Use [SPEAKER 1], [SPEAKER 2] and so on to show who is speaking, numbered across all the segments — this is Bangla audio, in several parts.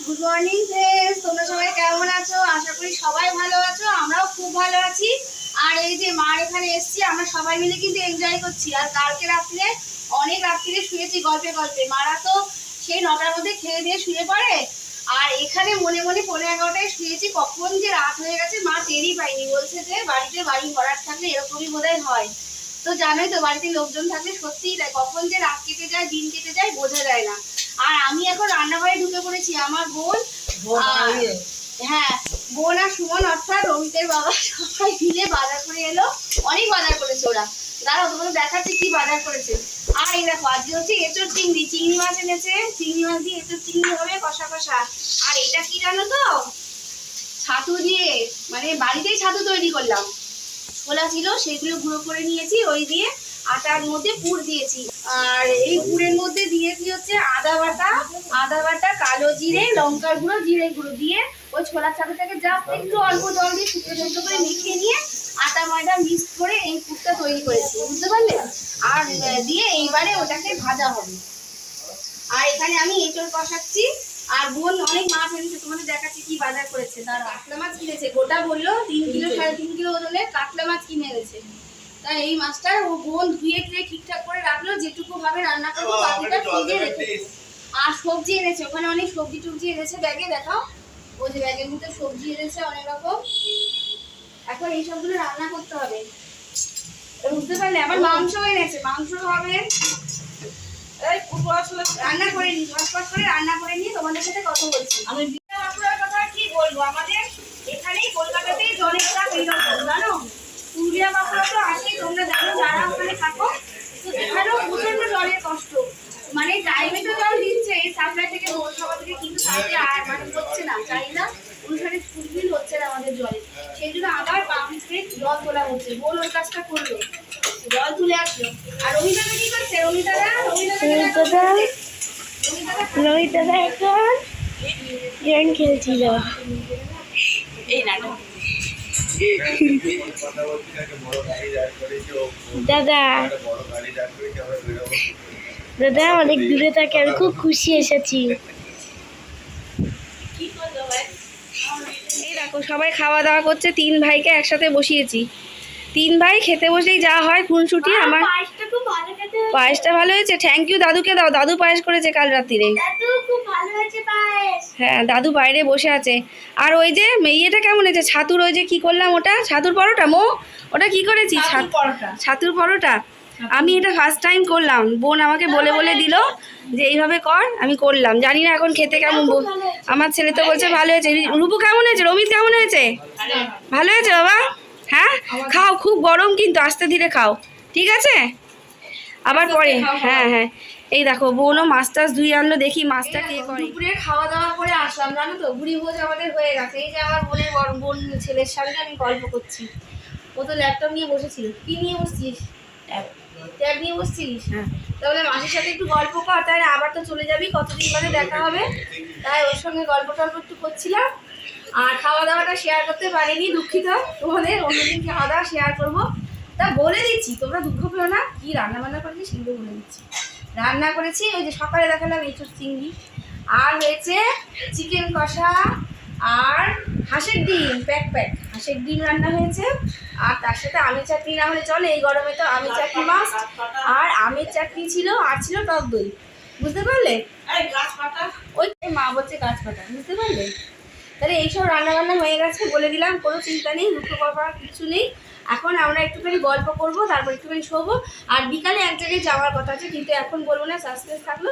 [SPEAKER 1] গুড মর্নিং ফ্রেন্ডস তোমরা সবাই কেমন আছো? আশা করি সবাই ভালো আছো, আমরাও খুব ভালো আছি। আর এই যে মার এখানে এসেছি, আমরা সবাই মিলে কিন্তু এনজয় করছি। আর কালকে রাত্রে, অনেক রাত্রিরে শুয়েছি গল্পে গল্পে। মারা তো সেই নটার মধ্যে খেয়ে দিয়ে শুয়ে পড়ে। আর এখানে মনে মনে পনেরো এগারোটায় শুয়েছি। কখন যে রাত হয়ে গেছে, মা টেরই পাইনি বলছে যে বাড়িতে বাড়ি ভরাট থাকলে এরকমই বোধহয় হয়। তো জানোই তো, বাড়িতে লোকজন থাকলে সত্যিই তাই। কখন যে রাত কেটে যায়, দিন কেটে যায়, বোঝা যায় না। আর আমি এখন রান্নাঘরে ঢুকে পড়েছি আমার বোন হ্যাঁ বোন আর সুমন অর্থাৎ রমিতের বাবা সবাই মিলে বাজার করে এলো। অনেক বাজার করেছে ওরা। দাঁড়াও তোমাকে দেখাচ্ছি কি বাজার করেছে। আর এই দেখো আজকে হচ্ছে এঁচোর চিংড়ি। চিংড়ি মাছ এনেছে। চিংড়ি মাছ দিয়ে এঁচোর চিংড়ি হবে কষা কষা। আর এটা কি জানো তো? ছাতু দিয়ে মানে বাড়িতেই ছাতু তৈরি করলাম। ছোলা ছিল সেগুলো গুঁড়ো করে নিয়েছি ওই দিয়ে আটার মধ্যে পুর দিয়েছি। আর এই পুরের মধ্যে দিয়েছি হচ্ছে আদা বাটা আদা বাটা, কালো জিরে, লঙ্কার গুঁড়ো, জিরে গুঁড়ো দিয়ে ওই ছোলার চাটাটাকে যা একটু অল্প জল দিয়ে শুকনো শুকনো করে মিশিয়ে নিয়ে আটা ময়দা মিক্স করে এই পুরটা তৈরি করেছি, বুঝতে পারলে? আর দিয়ে এইবারে ওটাকে ভাজা হবে। আর এখানে আমি এঁচড় কষাচ্ছি, আর বোন অনেক মাছ এনেছে, তোমাদের দেখাচ্ছি কি বাজার করেছে। তারা কাতলা মাছ কিনেছে, গোটা বলল তিন কিলো, সাড়ে তিন কিলো ওজনের কাতলা মাছ কিনে এনেছে। তাই এই মাছটা ও বোন ধুয়ে টুয়ে ঠিকঠাক করে রাখল যেটুকু ভাবে রান্না করব বাকিটা ফ্রিজে রেখে আর সবজি এনেছে ওখানে অনেক সবজি টবজি এনেছে ব্যাগে দেখাও। ওই যে ব্যাগের মধ্যে সবজি এনেছে অনেক রকম। এখন এই সবগুলো রান্না করতে হবে। বুঝতে পারলে আবার মাংস এনেছে মাংস হবে। রান্না করে নি ঝটপট করে রান্না করে নিয়ে তোমাদের সাথে কথা বলছি। আমি বাঁকুড়ার কথা কি বলব আমাদের এখানেই কলকাতাতেই জলের চাপ এইরকম জানো পুরুলিয়া বাঁকুড়া তো আসেই তোমরা জানো যারা ওখানে থাকো তো এখানেও প্রচণ্ড জলের কষ্ট মানে টাইমে তো জল দিচ্ছে সাপ্লাই থেকে পৌরসভা থেকে কিন্তু তাতে আর মানে হচ্ছে না চাহিদা অনুসারে ফুলফিল হচ্ছে না আমাদের জলে সেই জন্য আবার পাম্প সেট জল তোলা হচ্ছে বোন ওই কাজটা করল জল তুলে আসলো আর রমিতাটা কি করছে রমিতারা
[SPEAKER 2] রোহিত দাদা এখন গেম খেলছিল। দাদা দাদা অনেক দূরে থাকে আমি খুব খুশি এসেছি।
[SPEAKER 1] এই দেখো সবাই খাওয়া দাওয়া করছে তিন ভাইকে একসাথে বসিয়েছি। তিন ভাই খেতে বসেই যা হয় খুনসুটি আমার
[SPEAKER 2] পায়েসটা ভালো
[SPEAKER 1] হয়েছে। থ্যাংক ইউ দাদুকে দাও। দাদু পায়েস করেছে কাল রাত্রিরে হ্যাঁ দাদু বাইরে বসে আছে। আর ওই যে মেয়েটা কেমন হয়েছে? ছাতুর ওই যে কি করলাম ওটা? ছাতুর পরোটা মো? ওটা কি করেছি? ছাতুর পরোটা। আমি এটা ফার্স্ট টাইম করলাম। বোন আমাকে বলে বলে দিল যে এইভাবে কর আমি করলাম। জানি না এখন খেতে কেমন আমার ছেলে তো বলছে ভালো হয়েছে। রূপু কেমন হয়েছে? রমিত কেমন হয়েছে? ভালো হয়েছে বাবা? হ্যাঁ? খাও খুব গরম কিন্তু আস্তে ধীরে খাও। ঠিক আছে? আবার পরে। হ্যাঁ হ্যাঁ। এই দেখো বোনও মাছ টাছ ধুয়ে আনলো দেখি মাছটা কে করে। দুপুরে খাওয়া দাওয়া করে আসলাম জানো তো? বুড়ি ভোজ আমাদের হয়ে গেছে। এই যে আমার বোনের বড় বোন ছেলের সঙ্গে আমি গল্প করছি। ও তো ল্যাপটপ নিয়ে বসেছিল। কি নিয়ে বসছিস? ট্যাব নিয়ে বসছিস? হ্যাঁ। তাহলে মাসির সাথে একটু গল্প কর তাই আবার তো চলে যাবি কতদিন বাদে দেখা হবে। তাই ওর সঙ্গে গল্প টল্প একটু করছিলাম। আর খাওয়া দাওয়াটা শেয়ার করতে পারিনি দুঃখিত। তোমাদের অন্যদিন খাওয়া দাওয়া শেয়ার করব। তা বলে দিচ্ছি তোমরা দুঃখ পেও না। কি রান্না বান্না করেছি সেগুলো বলে দিচ্ছি। রান্না করেছি ওই যে সকালে দেখালাম এঁচুর চিংড়ি। আর হয়েছে চিকেন কষা আর হাঁসের ডিম প্যাক প্যাক হাঁসের ডিম রান্না হয়েছে। আর তার সাথে আমের চাটনি না হলে চলে এই গরমে তো আমের চাটনি মাস্ট আর আমের চাটনি ছিল আর ছিল টক দই। বুঝতে পারলে? ওই মা বলছে গাছ কাটা বুঝতে পারলে? তাহলে এইসব রান্না বান্না হয়ে গেছে বলে দিলাম কোনো চিন্তা নেই দুঃখ করবার কিছু নেই। এখন আমরা একটুখানি গল্প করব তারপর একটুখানি শোবো। আর বিকালে এক জায়গায় যাওয়ার কথা আছে কিন্তু এখন বলব না সাসপেন্স থাকল।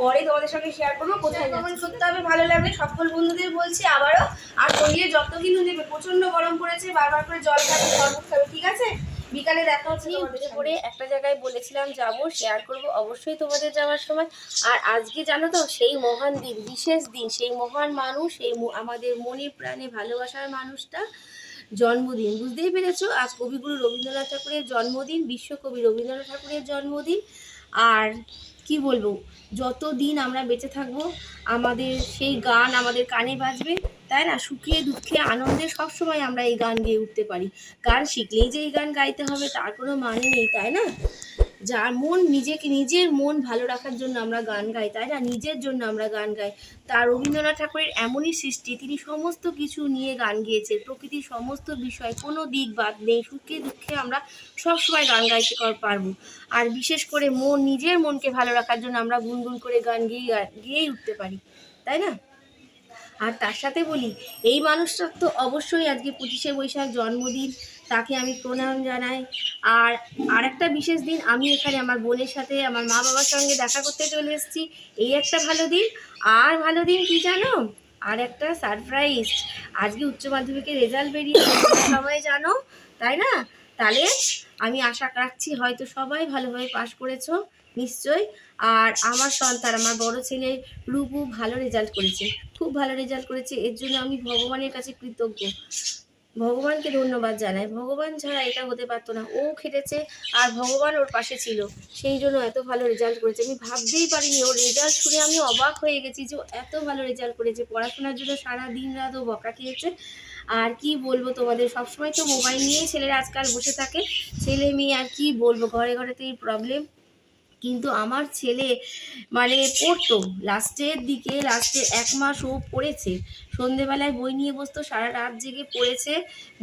[SPEAKER 1] পরে তোমাদের সঙ্গে শেয়ার করব কোথায় কমেন্ট করতে হবে ভালো লাগবে সকল বন্ধুদের বলছি আবারও। আর শরীরে যত কিন্তু নেবে প্রচণ্ড গরম পড়েছে বারবার করে জল খাবে শরবত খাবে ঠিক আছে? বিকালে দেখা হচ্ছে উঠে পড়ে একটা জায়গায় বলেছিলাম যাব শেয়ার করব অবশ্যই তোমাদের যাওয়ার সময়। আর আজকে জানো তো সেই মহান দিন বিশেষ দিন সেই মহান মানুষ সেই আমাদের মনির প্রাণে ভালোবাসার মানুষটা জন্মদিন। বুঝতেই পেরেছ? আজ কবিগুরু রবীন্দ্রনাথ ঠাকুরের জন্মদিন বিশ্বকবি রবীন্দ্রনাথ ঠাকুরের জন্মদিন। আর কি বলব? যত দিন আমরা বেঁচে থাকব, আমাদের সেই গান আমাদের কানে বাজবে, তাই না? সুখে, দুঃখে, আনন্দে সবসময় আমরা এই গান গেয়ে উঠতে পারি। গান শিখলেই যে এই গান গাইতে হবে, তার কোনো মানে নেই, তাই না? যার মন নিজেকে, নিজের মন ভালো রাখার জন্য আমরা গান গাই, তাই না? নিজের জন্য আমরা গান গাই। তা রবীন্দ্রনাথ ঠাকুরের এমনই সৃষ্টি, তিনি সমস্ত কিছু নিয়ে গান গিয়েছেন। প্রকৃতির সমস্ত বিষয়, কোনো দিক বাদ নেই, সুখে দুঃখে আমরা সবসময় গান গাইতে পারব। আর বিশেষ করে মন, নিজের মনকে ভালো রাখার জন্য আমরা গুনগুন করে গান গেয়ে গিয়েই উঠতে পারি, তাই না? আর তার সাথে বলি, এই মানুষটার তো অবশ্যই আজকে পঁচিশে বৈশাখ জন্মদিন, তাকে আমি প্রণাম জানাই। আর আরেকটা বিশেষ দিন, আমি এখানে আমার বোনের সাথে আমার মা বাবার সঙ্গে দেখা করতে চলে এসেছি। এই একটা ভালো দিন। আর ভালো দিন কি জানো? আর একটা সারপ্রাইজ আজকে উচ্চ মাধ্যমিকের রেজাল্ট বেরিয়েছে সবাই জানো? তাই না? তাহলে আমি আশা রাখছি হয়তো সবাই ভালোভাবে পাশ করেছ। নিশ্চয়ই। আর আমার সন্তান, আমার বড় ছেলে রূপু ভালো রেজাল্ট করেছে, খুব ভালো রেজাল্ট করেছে। এর জন্য আমি ভগবানের কাছে কৃতজ্ঞ। ভগবানকে ধন্যবাদ জানাই। ভগবান ছাড়া এটা হতে পারতো না। ও খেটেছে আর ভগবান ওর পাশে ছিল। সেই জন্য এত ভালো রেজাল্ট করেছে। আমি ভাবতেই পারিনি ওর রেজাল্ট শুনে আমি অবাক হয়ে গেছি যে এত ভালো রেজাল্ট করেছে। পড়াশোনার জন্য সারা দিন রাত ও বকা খেয়েছে। আর কি বলব তোমাদের? সবসময় তো মোবাইল নিয়েই ছেলেরা আজকাল বসে থাকে। ছেলে মেয়ে আর কি বলব? ঘরে ঘরে তো এই প্রবলেম কিন্তু আমার ছেলে মানে পড়তো। লাস্টের দিকে লাস্টে এক মাস ও পড়েছে। সন্ধেবেলায় বই নিয়ে বসতো, সারা রাত জেগে পড়েছে।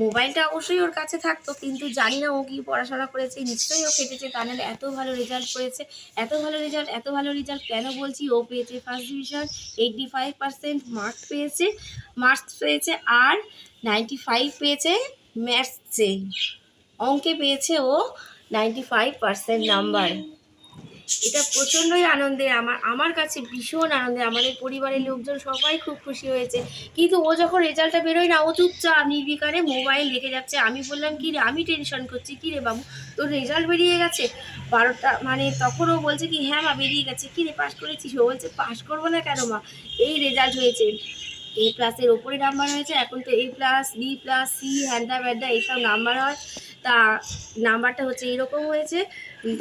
[SPEAKER 1] মোবাইলটা অবশ্যই ওর কাছে থাকতো, কিন্তু জানি না ও কি পড়াশোনা করেছে। নিশ্চয়ই ও কেটেছে তা নাহলে এত ভালো রেজাল্ট করেছে। এত ভালো রেজাল্ট এত ভালো রেজাল্ট কেন বলছি? ও পেয়েছে first division eighty five percent marks পেয়েছে মার্কস পেয়েছে, আর নাইনটি ফাইভ পেয়েছে ম্যাথসে অঙ্কে পেয়েছে ও নাইনটি ফাইভ পার্সেন্ট নাম্বার এটা প্রচণ্ডই আনন্দের আমার আমার কাছে ভীষণ আনন্দের আমাদের পরিবারের লোকজন সবাই খুব খুশি হয়েছে। কিন্তু ও যখন রেজাল্টটা বেরোয় না, ও চুপচাপ নির্বিকারে মোবাইল রেখে যাচ্ছে। আমি বললাম, কি রে, আমি টেনশন করছি, কি রে বাবু? তোর রেজাল্ট বেরিয়ে গেছে? বারোটা মানে তখন ও বলছে কি হ্যাঁ মা, বেরিয়ে গেছে। কি রে পাশ করেছিস? ও বলছে পাশ করব না কেন মা? এই রেজাল্ট হয়েছে। এ প্লাসের ওপরে নাম্বার হয়েছে। এখন তো A plus B plus C হ্যান্ডা ব্যান্ডা এইসব নাম্বার হয়। তা নাম্বারটা হচ্ছে এরকম হয়েছে।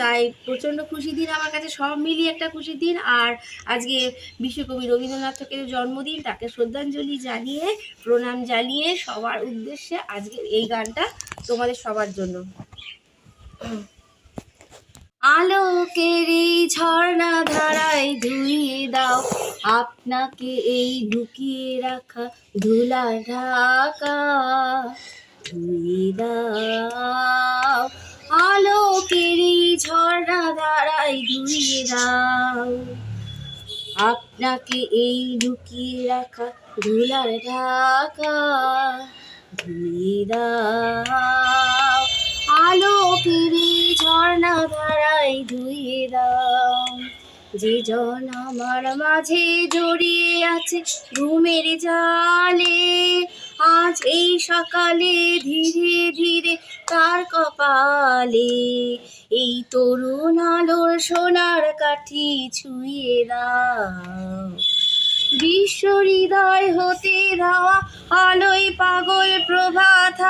[SPEAKER 1] তাই প্রচণ্ড খুশি দিন, আমার কাছে সব মিলিয়ে একটা খুশির দিন। আর আজকে বিশ্বকবি রবীন্দ্রনাথ ঠাকুরের জন্মদিন, তাকে শ্রদ্ধাঞ্জলি জানিয়ে, প্রণাম জানিয়ে সবার উদ্দেশ্যে আজকে এই গানটা তোমাদের সবার জন্য। আলোকের এই ঝর্ণা ধারায় ধুইয়ে দাও, আপনাকে এই ঢুকিয়ে রাখা ধুলা ঢাকা। ধুইয়ে দাও। আলোকের এই ঝর্ণা ধারায় ধুইয়ে দাও। আপনাকে এই লুকিয়ে রাখা ধুলার ঢাকা ধুয়ে দাও। আলোকের এই ঝর্ণা ধারায় ধুয়ে দাও। যে জন আমার মাঝে জড়িয়ে আছে ঘুমের জালে। আজ এই সকালে ধীরে ধীরে তার কপালে এই তরুণ আলোর সোনার কাঠি ছুঁয়ে দাও। বিশ্ব হৃদয় হতে ধাওয়া আলোয় পাগল প্রভাত।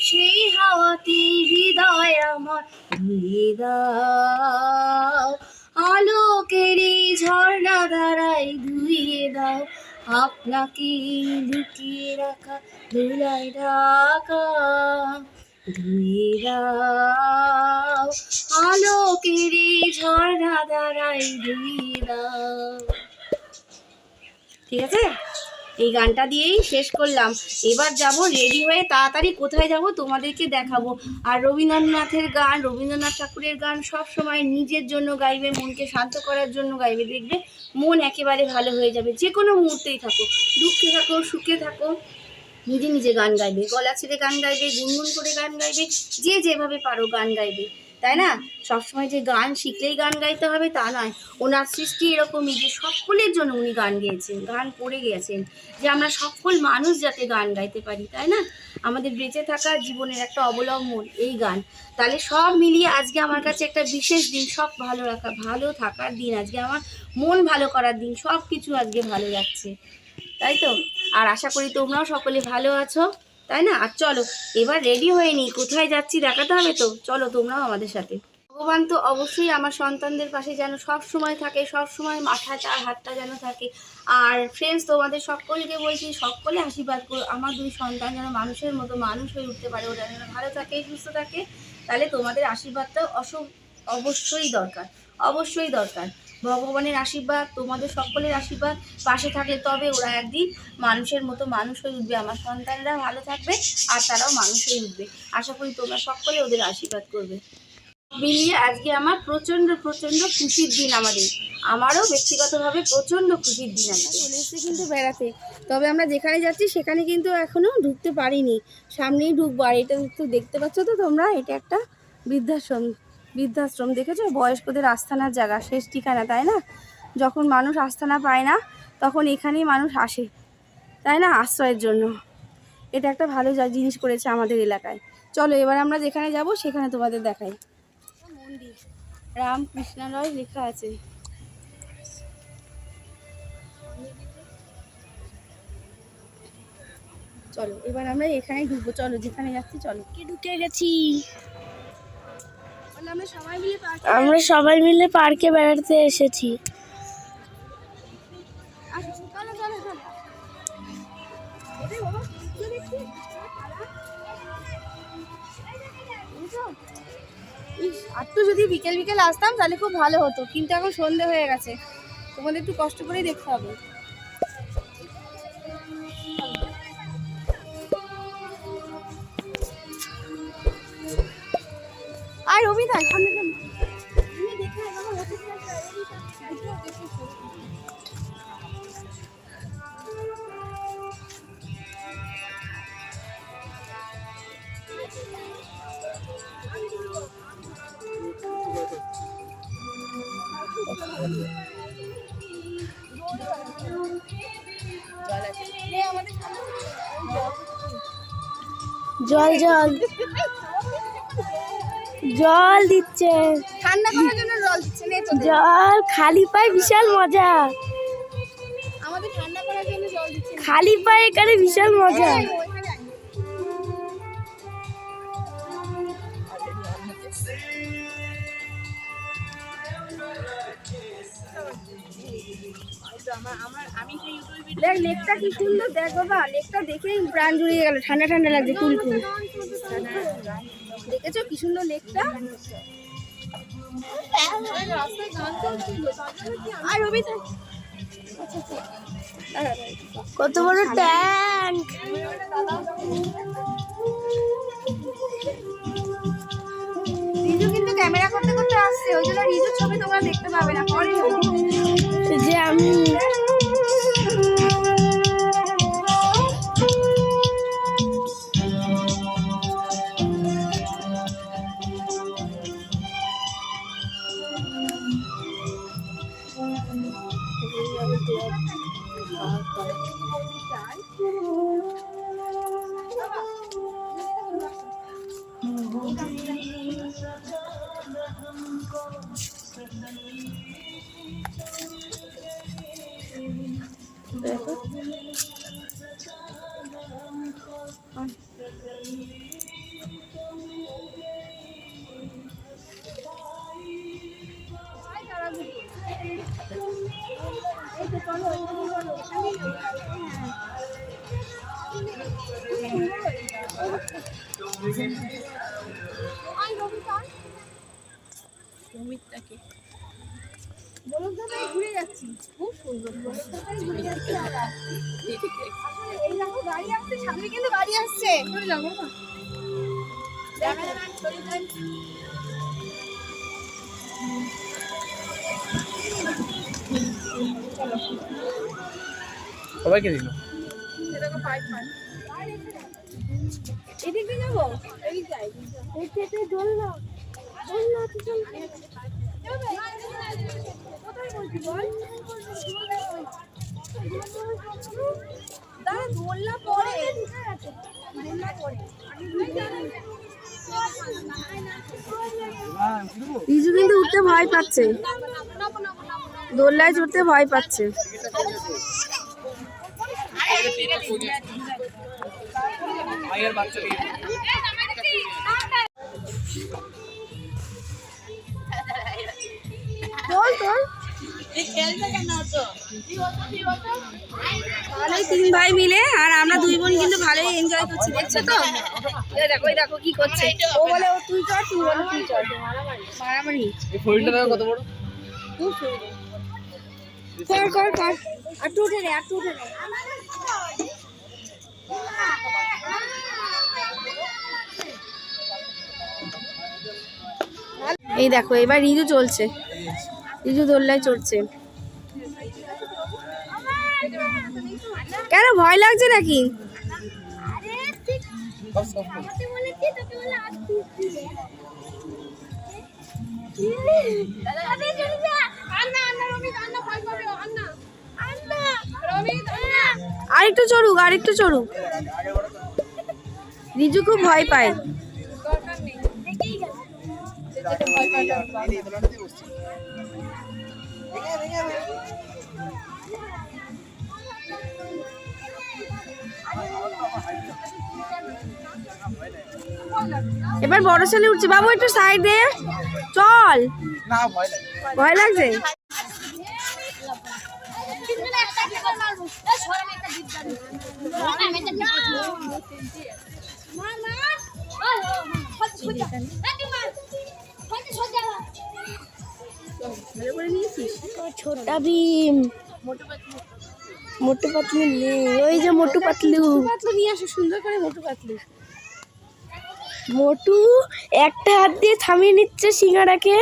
[SPEAKER 1] সেই হাওয়াতে হৃদয় আমার ধুয়ে দাও। আলোকের ঝর্ণা ধারায় ধুয়ে দাও। আপনাকে লুকিয়ে রাখা ধুলায় দাও। আলোকের ঝর্ণা ঠিক আছে? এই গানটা দিয়েই শেষ করলাম। এবার যাব রেডি হয়ে তাড়াতাড়ি কোথায় যাব তোমাদেরকে দেখাবো। আর রবীন্দ্রনাথের গান, রবীন্দ্রনাথ ঠাকুরের গান সব সময় নিজের জন্য গাইবে, মনকে শান্ত করার জন্য গাইবে। দেখবে মন একেবারে ভালো হয়ে যাবে। যে কোনো মুহূর্তেই থাকো, দুঃখে থাকো, সুখে থাকো, নিজে নিজে গান গাইবে। গলা ছেড়ে গান গাইবে, গুনগুন করে গান গাইবে, যে যেভাবে পারো গান গাইবে। তাই না? সবসময় যে গান শিখলেই গান গাইতে হবে তা নয়। ওনার সৃষ্টি এরকমই যে সকলের জন্য উনি গান গেয়েছেন, গান করে গেছেন, যে আমরা সকল মানুষ যাতে গান গাইতে পারি, তাই না? আমাদের বেঁচে থাকা জীবনের একটা অবলম্বন এই গান। তাহলে সব মিলিয়ে আজকে আমার কাছে একটা বিশেষ দিন, সব ভালো রাখা, ভালো থাকার দিন আজকে আমার, মন ভালো করার দিন সব কিছু আজকে ভালো যাচ্ছে। তাই তো? আর আশা করি তোমরাও সকলে ভালো আছো। তাই না? আর চলো, এবার রেডি হয়ে নি, কোথায় যাচ্ছি দেখাতে হবে তো? চলো তোমরাও আমাদের সাথে। ভগবান তো অবশ্যই আমার সন্তানদের পাশে যেন সব সময় থাকে, সব সময় মাথা তার হাতটা যেন থাকে। আর ফ্রেন্ডস তোমাদের সকলকে বলছি, সকলে আশীর্বাদ করো। আমার দুই সন্তান যেন মানুষের মতো মানুষ হয়ে উঠতে পারে। ওরা যেন ভালো থাকে, সুস্থ থাকে, তাহলে তোমাদের আশীর্বাদটা অস অবশ্যই দরকার অবশ্যই দরকার। ভগবানের আশীর্বাদ, তোমাদের সকলের আশীর্বাদ পাশে থাকলে তবে ওরা একদিন মানুষের মতো মানুষ হয়ে উঠবে। আমার সন্তানরা ভালো থাকবে আর তারাও মানুষ হয়ে উঠবে। আশা করি তোমরা সকলে ওদের আশীর্বাদ করবে। মিলিয়ে আজকে আমার প্রচণ্ড প্রচণ্ড খুশির দিন আমাদের। আমারও ব্যক্তিগতভাবে প্রচণ্ড খুশির দিন আমার চলে এসছে কিন্তু বেড়াতে। তবে আমরা যেখানে যাচ্ছি সেখানে কিন্তু এখনও ঢুকতে পারিনি। সামনেই ঢুকবো। আর এটা একটু দেখতে পাচ্ছ তো তোমরা? এটা একটা বৃদ্ধাশ্রম। বৃদ্ধাশ্রম দেখেছ? বয়স্কদের আস্থানার জায়গা, শেষ ঠিকানা, তাই না? যখন মানুষ আস্থানা পায় না, তখন এখানেই মানুষ আসে, তাই না? আশ্রয়ের জন্য। এটা একটা ভালো জিনিস করেছে আমাদের এলাকায়। চলো, এবার আমরা যেখানে যাব, সেখানে তোমাদের দেখাই। মন্দির রামকৃষ্ণালয় লেখা আছে। চলো, এবার আমরা এখানে ঢুকবো। চলো, যেখানে যাচ্ছি, চলো।
[SPEAKER 2] কে ঢুকে গেছি।
[SPEAKER 1] আমরা সবাই মিলে পার্কে
[SPEAKER 2] বেড়াতে এসেছি?
[SPEAKER 1] ইস, আরটু যদি বিকেল বিকেল আসতাম তাহলে খুব ভালো হতো কিন্তু এখন সন্ধে হয়ে গেছে। তোমাদের একটু কষ্ট করেই দেখতে হবে। শোনো। নে, আমাদের সামনে।
[SPEAKER 2] জল জল জল দিচ্ছে।
[SPEAKER 1] ঠান্ডা করার জন্য জল দিচ্ছে।
[SPEAKER 2] জল খালি পায়ে বিশাল মজা।
[SPEAKER 1] আমাদের ঠান্ডা করার জন্য জল দিচ্ছে
[SPEAKER 2] খালি পায়ে এখানে বিশাল মজা।
[SPEAKER 1] দেখ লেকটা কি সুন্দর। দেখ বাবা লেকটা দেখেই প্রাণ জুড়িয়ে গেল। ঠান্ডা ঠান্ডা লাগছে কুল কুল। দেখেছ কি সুন্দর লেকটা? আর রবি
[SPEAKER 2] কত বড় ট্যাঙ্ক
[SPEAKER 1] রিজু কিন্তু ক্যামেরা করতে করতে আসছে ওই জন্য রিজুর ছবি তোমরা দেখতে পাবে না। পরে
[SPEAKER 2] যে আমি Thank you.
[SPEAKER 1] বলকদাটাই ঘুরে যাচ্ছি। খুব সুন্দর। ঘুরে যাচ্ছি এই দেখো গাড়ি আসছে। সামনে কিন্তু গাড়ি আসছে। চলে যাও বাবা ক্যামেরাম্যান চলে যান
[SPEAKER 3] সবাইকে দিল।
[SPEAKER 1] মান। এদিক যাব? এই যাই।
[SPEAKER 2] দোল না। দোল না।
[SPEAKER 1] দাঁড়া কিন্তু উঠতে ভয় পাচ্ছে। দোলনায় চড়তে ভয় পাচ্ছে।
[SPEAKER 3] বাচ্চা
[SPEAKER 1] ভালোই তিন ভাই মিলে আর আমরা দুই বোন কিন্তু ভালোই এনজয় করছি দেখছ তো? এই দেখো এই দেখো কি করছে। ও বলে ও তুই চল তুই বলে তুই চল মারামারি।
[SPEAKER 4] এই ফরিলটা দেখো কত বড়।
[SPEAKER 1] কর কর কর। আর টু রে আর টু রে এই দেখো এবার রিজু চলছে। রিজু দোল্লায় চড়ছে কেন ভয় লাগছে নাকি আরেকটু চড়ুক আরেকটু চড়ুক রিজু খুব ভয় পায় এবার বড় ছেলে উঠছে। বাবু একটু সাইড। দে চল।
[SPEAKER 4] না ভয় লাগে।
[SPEAKER 1] ভয়
[SPEAKER 2] ছোটা ভীম। মোটু পাতলু নেই ওই যে মোটু পাতলু।
[SPEAKER 1] পাতলু নিয়ে আসো সুন্দর করে মোটু পাতলু।
[SPEAKER 2] মোটু একটা হাত দিয়ে থামিয়ে নিচ্ছে সিঙ্গারাকে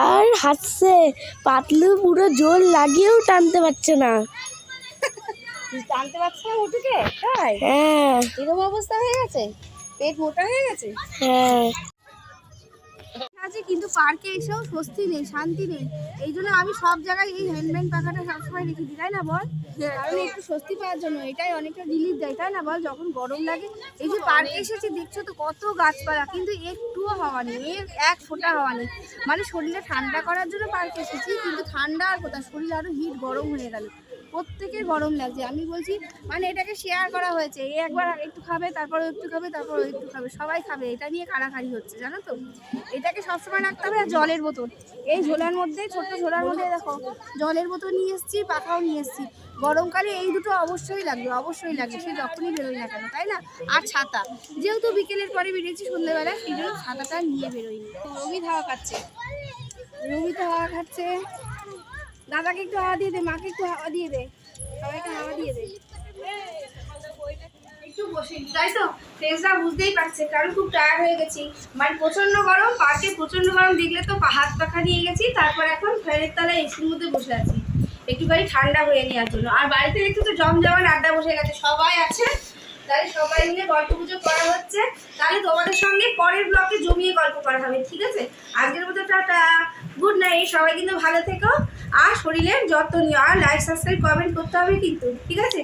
[SPEAKER 2] আর হাসছে পাতলু পুরো জোর লাগিয়েও টানতে পারছে না।
[SPEAKER 1] টানতে পারছে না মোটুকে? তাই?
[SPEAKER 2] হ্যাঁ।
[SPEAKER 1] এরকম অবস্থা হয়ে গেছে? পেট মোটা হয়ে গেছে?
[SPEAKER 2] হ্যাঁ।
[SPEAKER 1] আছে কিন্তু পার্কে এসেও স্বস্তি নেই শান্তি নেই। এই জন্য আমি সব জায়গায় এই হ্যান্ডব্যান্ড পাখাটা সবসময় রেখে দিই তাই না বল? কারণ একটু স্বস্তি পাওয়ার জন্য এটাই অনেকটা রিলিফ দেয় তাই না বল? যখন গরম লাগে এই যে পার্কে এসেছি দেখছ তো কত গাছপালা কিন্তু একটুও হাওয়া নেই এর এক ফোঁটা হাওয়া নেই। মানে শরীরে ঠান্ডা করার জন্য পার্কে এসেছি কিন্তু ঠান্ডা আর কোথায়? শরীর আরও হিট গরম হয়ে গেল। প্রত্যেকের গরম লাগছে। আমি বলছি মানে এটাকে শেয়ার করা হয়েছে। এ একবার একটু খাবে, তারপর একটু খাবে, তারপর একটু খাবে। সবাই খাবে। এটা নিয়ে কাড়াকাড়ি হচ্ছে, জানো তো? এটাকে সবসময় রাখতে হবে আর জলের বোতল। এই ঝোলার মধ্যে, ছোট্ট ঝোলার মধ্যে দেখো, জলের বোতল নিয়ে এসেছি, পাখাও নিয়ে এসেছি। গরমকালে এই দুটো অবশ্যই লাগবে অবশ্যই লাগবে। সে যখনই বেরোই না কেন, তাই না? আর ছাতা। যেহেতু বিকেলের পরে বেরিয়েছি সন্ধ্যেবেলা, সেই জন্য ছাতাটা নিয়ে বেরোইনি রবি হাওয়া খাচ্ছে। রবি তো হাওয়া খাচ্ছে। দাদাকে একটু হাওয়া দিয়ে দে, মাকে একটু হাওয়া দিয়ে দে। সবাইকে হাওয়া দিয়ে দে। তাই তো? বুঝতেই পারছে, কারণ খুব হয়ে গেছি। মানে প্রচণ্ড গরম পার্কে প্রচণ্ড গরম, দেখলে তো হাত পাখা নিয়ে গেছি, তারপর এখন ফ্যানের তলায় মধ্যে বসে আছি। একটুখানি ঠান্ডা হয়ে নেওয়ার জন্য। আর বাড়িতে একটু তো আড্ডা বসে গেছে, সবাই আছে, তাহলে সবাই মিলে করা হচ্ছে। তাহলে তোমাদের সঙ্গে পরের ব্লকে জমিয়ে গল্প করা হবে, ঠিক আছে? আজকের মতো টাটা গুড নাইট সবাই কিন্তু ভালো থেকো। আর শরীরের যত্ন নিও আর লাইক সাবস্ক্রাইব কমেন্ট করতে হবে কিন্তু ঠিক আছে?